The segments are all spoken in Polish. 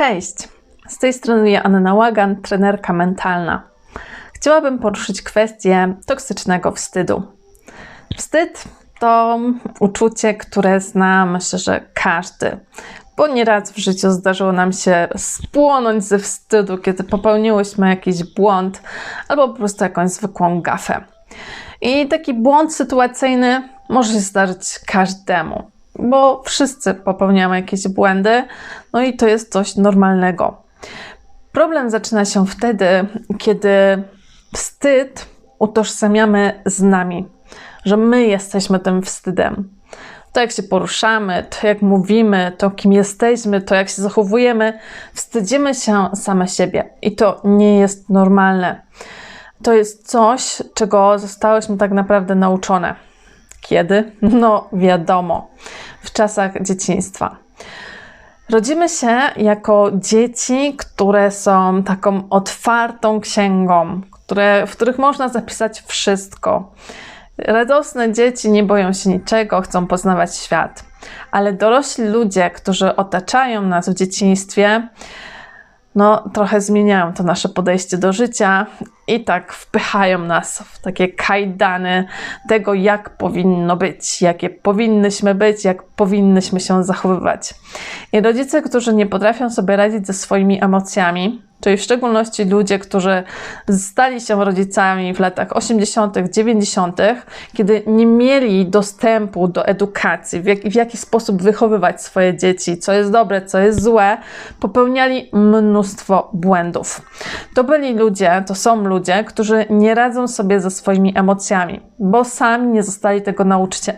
Cześć! Z tej strony ja Anna Łagan, trenerka mentalna. Chciałabym poruszyć kwestię toksycznego wstydu. Wstyd to uczucie, które zna myślę, że każdy, bo nieraz w życiu zdarzyło nam się spłonąć ze wstydu, kiedy popełniłyśmy jakiś błąd albo po prostu jakąś zwykłą gafę. I taki błąd sytuacyjny może się zdarzyć każdemu bo wszyscy popełniamy jakieś błędy, no i to jest coś normalnego. Problem zaczyna się wtedy, kiedy wstyd utożsamiamy z nami, że my jesteśmy tym wstydem. To, jak się poruszamy, to, jak mówimy, to, kim jesteśmy, to, jak się zachowujemy, wstydzimy się same siebie i to nie jest normalne. To jest coś, czego zostałyśmy tak naprawdę nauczone. Kiedy? No, wiadomo, w czasach dzieciństwa. Rodzimy się jako dzieci, które są taką otwartą księgą, które, w których można zapisać wszystko. Radosne dzieci nie boją się niczego, chcą poznawać świat. Ale dorośli ludzie, którzy otaczają nas w dzieciństwie, no, trochę zmieniają to nasze podejście do życia i tak wpychają nas w takie kajdany tego, jak powinno być, jakie powinnyśmy być, jak powinnyśmy się zachowywać. I rodzice, którzy nie potrafią sobie radzić ze swoimi emocjami, czyli w szczególności ludzie, którzy stali się rodzicami w latach 80., 90., kiedy nie mieli dostępu do edukacji, w, jak, w jaki sposób wychowywać swoje dzieci, co jest dobre, co jest złe, popełniali mnóstwo błędów. To byli ludzie, to są ludzie, którzy nie radzą sobie ze swoimi emocjami, bo sami nie zostali tego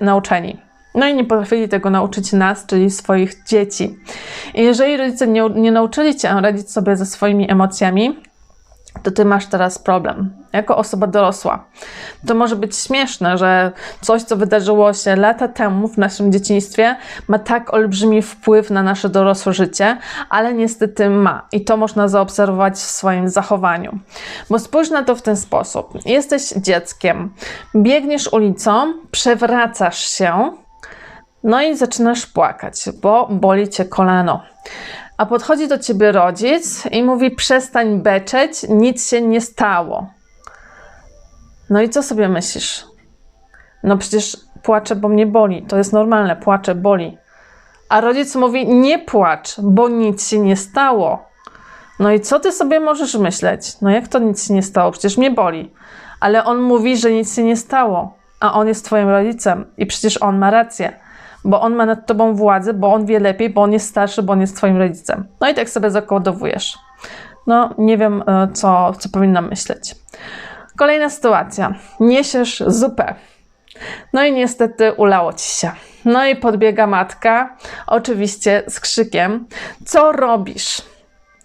nauczeni. No i nie potrafili tego nauczyć nas, czyli swoich dzieci. I jeżeli rodzice nie, nie nauczyli cię radzić sobie ze swoimi emocjami, to ty masz teraz problem. Jako osoba dorosła. To może być śmieszne, że coś, co wydarzyło się lata temu w naszym dzieciństwie, ma tak olbrzymi wpływ na nasze dorosłe życie, ale niestety ma. I to można zaobserwować w swoim zachowaniu. Bo spójrz na to w ten sposób. Jesteś dzieckiem, biegniesz ulicą, przewracasz się, no i zaczynasz płakać, bo boli cię kolano. A podchodzi do ciebie rodzic i mówi: Przestań beczeć, nic się nie stało. No i co sobie myślisz? No przecież płaczę, bo mnie boli. To jest normalne, płaczę, boli. A rodzic mówi: Nie płacz, bo nic się nie stało. No i co ty sobie możesz myśleć? No jak to nic się nie stało? Przecież mnie boli. Ale on mówi, że nic się nie stało, a on jest twoim rodzicem i przecież on ma rację bo on ma nad tobą władzę, bo on wie lepiej, bo on jest starszy, bo on jest twoim rodzicem. No i tak sobie zakodowujesz. No, nie wiem, e, co, co powinnam myśleć. Kolejna sytuacja. Niesiesz zupę. No i niestety ulało ci się. No i podbiega matka, oczywiście z krzykiem: Co robisz?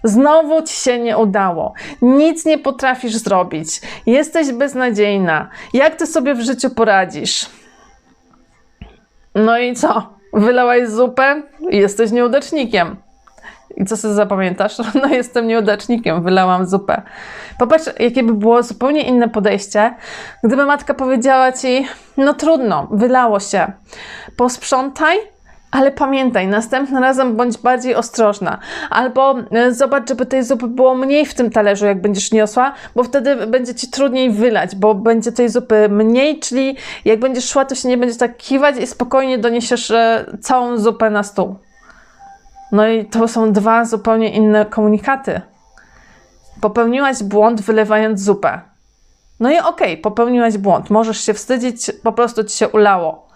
Znowu ci się nie udało. Nic nie potrafisz zrobić. Jesteś beznadziejna. Jak ty sobie w życiu poradzisz? No i co? Wylałaś zupę jesteś nieudacznikiem. I co sobie zapamiętasz? No jestem nieudacznikiem, wylałam zupę. Popatrz, jakie by było zupełnie inne podejście, gdyby matka powiedziała ci, no trudno, wylało się, posprzątaj ale pamiętaj, następnym razem bądź bardziej ostrożna. Albo e, zobacz, żeby tej zupy było mniej w tym talerzu, jak będziesz niosła, bo wtedy będzie ci trudniej wylać, bo będzie tej zupy mniej, czyli jak będziesz szła, to się nie będzie tak kiwać i spokojnie doniesiesz e, całą zupę na stół. No i to są dwa zupełnie inne komunikaty. Popełniłaś błąd, wylewając zupę. No i okej, okay, popełniłaś błąd. Możesz się wstydzić, po prostu ci się ulało.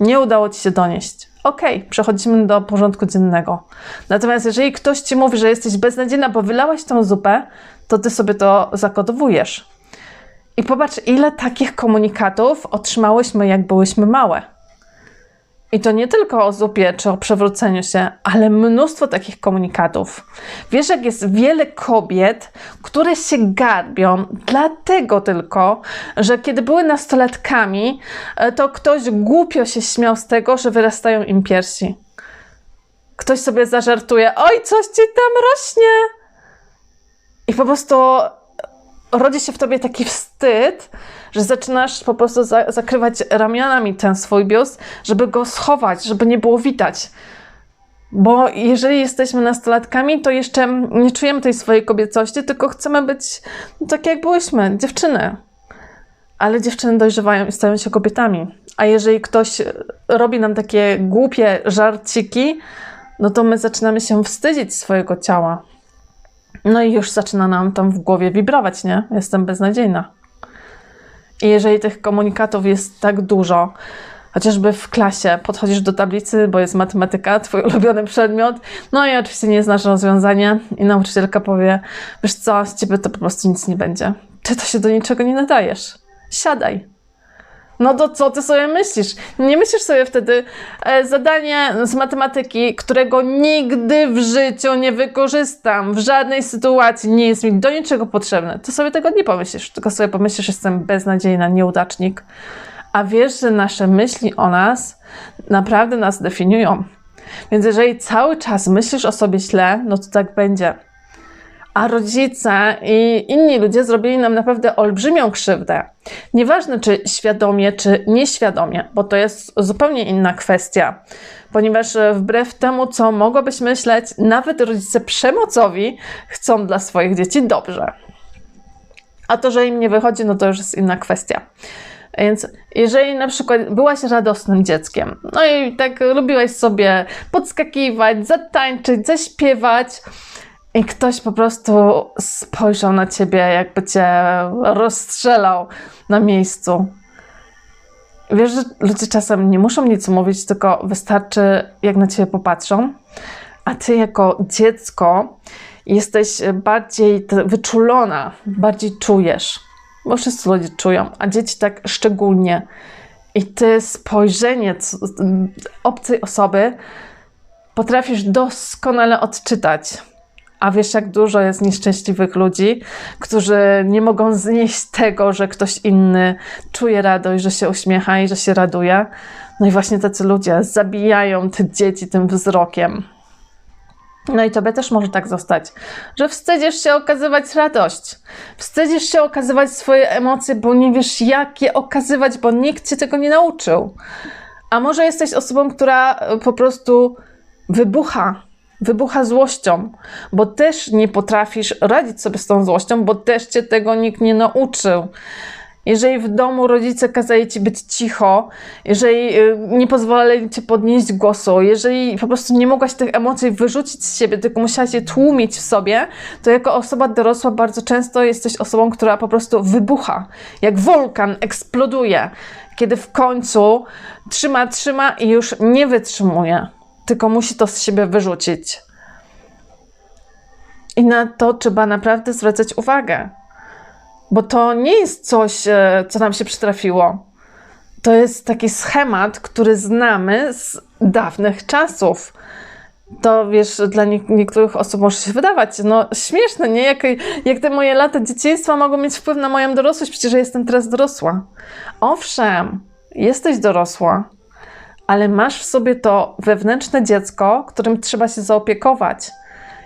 Nie udało ci się donieść ok, przechodzimy do porządku dziennego. Natomiast jeżeli ktoś ci mówi, że jesteś beznadziejna, bo wylałaś tą zupę, to ty sobie to zakodowujesz. I popatrz, ile takich komunikatów otrzymałyśmy, jak byłyśmy małe. I to nie tylko o zupie czy o przewróceniu się, ale mnóstwo takich komunikatów. Wiesz, jak jest wiele kobiet, które się garbią, dlatego tylko, że kiedy były nastolatkami, e, to ktoś głupio się śmiał z tego, że wyrastają im piersi. Ktoś sobie zażartuje, oj, coś ci tam rośnie. I po prostu rodzi się w tobie taki wstyd, że zaczynasz po prostu za zakrywać ramionami ten swój biust, żeby go schować, żeby nie było widać. Bo jeżeli jesteśmy nastolatkami, to jeszcze nie czujemy tej swojej kobiecości, tylko chcemy być no, tak, jak byłyśmy, dziewczyny. Ale dziewczyny dojrzewają i stają się kobietami. A jeżeli ktoś robi nam takie głupie żarciki, no to my zaczynamy się wstydzić swojego ciała. No i już zaczyna nam tam w głowie wibrować, nie? Jestem beznadziejna. I jeżeli tych komunikatów jest tak dużo, chociażby w klasie podchodzisz do tablicy, bo jest matematyka, twój ulubiony przedmiot, no i oczywiście nie znasz rozwiązania i nauczycielka powie, wiesz co, z ciebie to po prostu nic nie będzie. Ty to się do niczego nie nadajesz. Siadaj, no to co ty sobie myślisz? Nie myślisz sobie wtedy e, zadanie z matematyki, którego nigdy w życiu nie wykorzystam, w żadnej sytuacji nie jest mi do niczego potrzebne. To sobie tego nie pomyślisz, tylko sobie pomyślisz, że jestem beznadziejna, nieudacznik. A wiesz, że nasze myśli o nas naprawdę nas definiują. Więc jeżeli cały czas myślisz o sobie źle, no to tak będzie a rodzice i inni ludzie zrobili nam naprawdę olbrzymią krzywdę. Nieważne, czy świadomie, czy nieświadomie, bo to jest zupełnie inna kwestia, ponieważ wbrew temu, co mogłabyś myśleć, nawet rodzice przemocowi chcą dla swoich dzieci dobrze. A to, że im nie wychodzi, no to już jest inna kwestia. Więc jeżeli na przykład byłaś radosnym dzieckiem, no i tak lubiłaś sobie podskakiwać, zatańczyć, zaśpiewać, i ktoś po prostu spojrzał na ciebie, jakby cię rozstrzelał na miejscu. Wiesz, że ludzie czasem nie muszą nic mówić, tylko wystarczy, jak na ciebie popatrzą. A ty, jako dziecko, jesteś bardziej wyczulona, bardziej czujesz, bo wszyscy ludzie czują, a dzieci tak szczególnie. I ty spojrzenie obcej osoby potrafisz doskonale odczytać a wiesz, jak dużo jest nieszczęśliwych ludzi, którzy nie mogą znieść tego, że ktoś inny czuje radość, że się uśmiecha i że się raduje. No i właśnie tacy ludzie zabijają te dzieci tym wzrokiem. No i tobie też może tak zostać, że wstydzisz się okazywać radość, wstydzisz się okazywać swoje emocje, bo nie wiesz, jak je okazywać, bo nikt cię tego nie nauczył. A może jesteś osobą, która po prostu wybucha wybucha złością, bo też nie potrafisz radzić sobie z tą złością, bo też cię tego nikt nie nauczył. Jeżeli w domu rodzice kazali ci być cicho, jeżeli y, nie pozwalali ci podnieść głosu, jeżeli po prostu nie mogłaś tych emocji wyrzucić z siebie, tylko musiałaś je tłumić w sobie, to jako osoba dorosła bardzo często jesteś osobą, która po prostu wybucha, jak wulkan, eksploduje, kiedy w końcu trzyma, trzyma i już nie wytrzymuje tylko musi to z siebie wyrzucić. I na to trzeba naprawdę zwracać uwagę, bo to nie jest coś, e, co nam się przytrafiło. To jest taki schemat, który znamy z dawnych czasów. To wiesz, dla niektórych osób może się wydawać, no śmieszne, nie? Jak, jak te moje lata dzieciństwa mogą mieć wpływ na moją dorosłość, przecież jestem teraz dorosła. Owszem, jesteś dorosła, ale masz w sobie to wewnętrzne dziecko, którym trzeba się zaopiekować.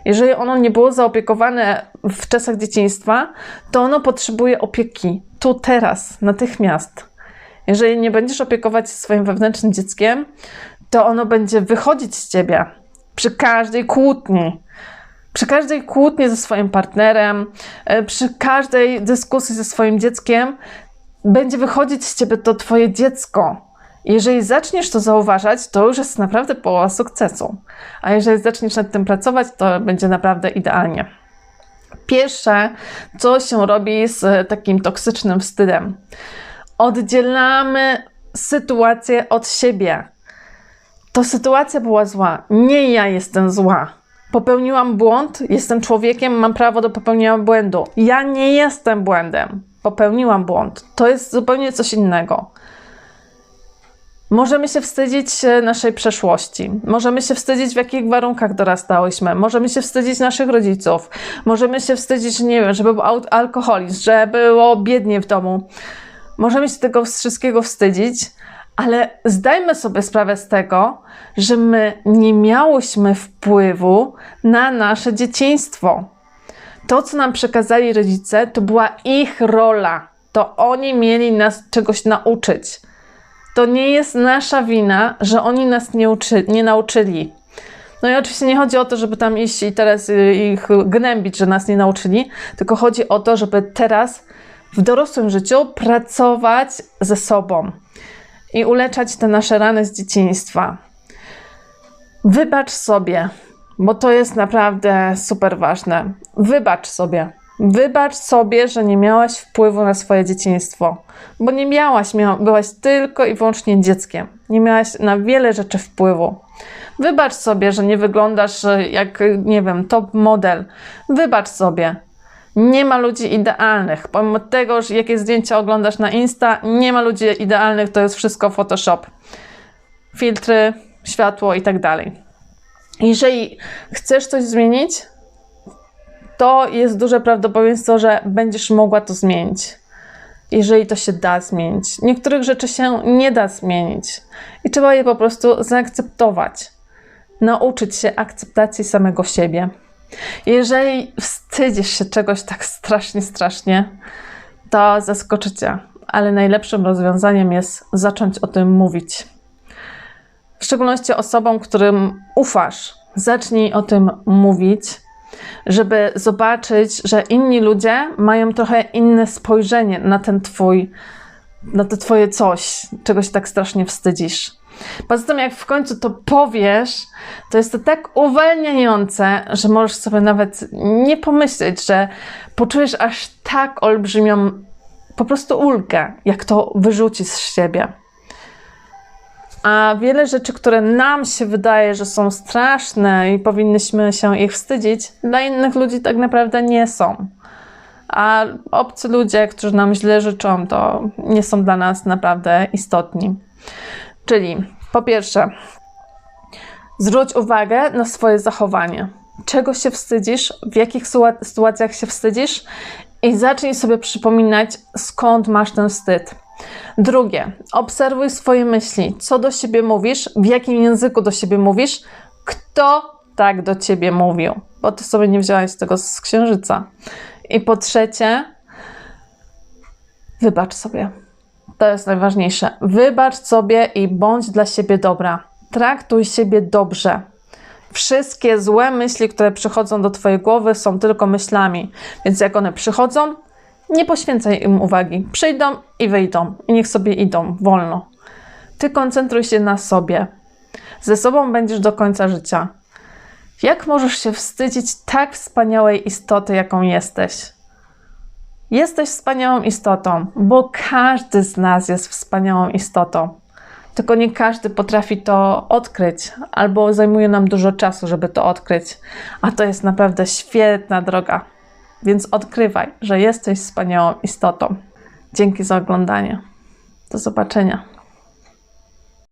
Jeżeli ono nie było zaopiekowane w czasach dzieciństwa, to ono potrzebuje opieki tu, teraz, natychmiast. Jeżeli nie będziesz opiekować się swoim wewnętrznym dzieckiem, to ono będzie wychodzić z ciebie przy każdej kłótni. Przy każdej kłótni ze swoim partnerem, e, przy każdej dyskusji ze swoim dzieckiem, będzie wychodzić z ciebie to twoje dziecko jeżeli zaczniesz to zauważać, to już jest naprawdę połowa sukcesu. A jeżeli zaczniesz nad tym pracować, to będzie naprawdę idealnie. Pierwsze, co się robi z takim toksycznym wstydem, oddzielamy sytuację od siebie. To sytuacja była zła, nie ja jestem zła. Popełniłam błąd, jestem człowiekiem, mam prawo do popełnienia błędu. Ja nie jestem błędem. Popełniłam błąd. To jest zupełnie coś innego. Możemy się wstydzić naszej przeszłości, możemy się wstydzić, w jakich warunkach dorastałyśmy, możemy się wstydzić naszych rodziców, możemy się wstydzić, nie wiem, że był alkoholizm, że było biednie w domu. Możemy się tego wszystkiego wstydzić, ale zdajmy sobie sprawę z tego, że my nie miałyśmy wpływu na nasze dzieciństwo. To, co nam przekazali rodzice, to była ich rola. To oni mieli nas czegoś nauczyć to nie jest nasza wina, że oni nas nie, uczy, nie nauczyli. No i oczywiście nie chodzi o to, żeby tam iść i teraz y, ich gnębić, że nas nie nauczyli, tylko chodzi o to, żeby teraz w dorosłym życiu pracować ze sobą i uleczać te nasze rany z dzieciństwa. Wybacz sobie, bo to jest naprawdę super ważne. Wybacz sobie. Wybacz sobie, że nie miałaś wpływu na swoje dzieciństwo, bo nie miałaś, miała, byłaś tylko i wyłącznie dzieckiem. Nie miałaś na wiele rzeczy wpływu. Wybacz sobie, że nie wyglądasz e, jak, nie wiem, top model. Wybacz sobie. Nie ma ludzi idealnych. Pomimo tego, że jakie zdjęcia oglądasz na Insta, nie ma ludzi idealnych, to jest wszystko Photoshop. Filtry, światło i tak dalej. Jeżeli chcesz coś zmienić, to jest duże prawdopodobieństwo, że będziesz mogła to zmienić. Jeżeli to się da zmienić. Niektórych rzeczy się nie da zmienić i trzeba je po prostu zaakceptować. Nauczyć się akceptacji samego siebie. Jeżeli wstydzisz się czegoś tak strasznie, strasznie, to zaskoczy cię, ale najlepszym rozwiązaniem jest zacząć o tym mówić. W szczególności osobom, którym ufasz, zacznij o tym mówić, żeby zobaczyć, że inni ludzie mają trochę inne spojrzenie na ten twój, na to twoje coś, czegoś tak strasznie wstydzisz. Poza tym, jak w końcu to powiesz, to jest to tak uwalniające, że możesz sobie nawet nie pomyśleć, że poczujesz aż tak olbrzymią po prostu ulgę, jak to wyrzuci z siebie. A wiele rzeczy, które nam się wydaje, że są straszne i powinnyśmy się ich wstydzić, dla innych ludzi tak naprawdę nie są. A obcy ludzie, którzy nam źle życzą, to nie są dla nas naprawdę istotni. Czyli po pierwsze, zwróć uwagę na swoje zachowanie. Czego się wstydzisz, w jakich sytuacjach się wstydzisz i zacznij sobie przypominać, skąd masz ten wstyd. Drugie, obserwuj swoje myśli. Co do siebie mówisz, w jakim języku do siebie mówisz, kto tak do ciebie mówił, bo ty sobie nie wziąłeś tego z księżyca. I po trzecie, wybacz sobie. To jest najważniejsze. Wybacz sobie i bądź dla siebie dobra. Traktuj siebie dobrze. Wszystkie złe myśli, które przychodzą do Twojej głowy, są tylko myślami. Więc jak one przychodzą, nie poświęcaj im uwagi. Przyjdą i wyjdą. I niech sobie idą wolno. Ty koncentruj się na sobie. Ze sobą będziesz do końca życia. Jak możesz się wstydzić tak wspaniałej istoty, jaką jesteś? Jesteś wspaniałą istotą, bo każdy z nas jest wspaniałą istotą. Tylko nie każdy potrafi to odkryć, albo zajmuje nam dużo czasu, żeby to odkryć. A to jest naprawdę świetna droga. Więc odkrywaj, że jesteś wspaniałą istotą. Dzięki za oglądanie. Do zobaczenia.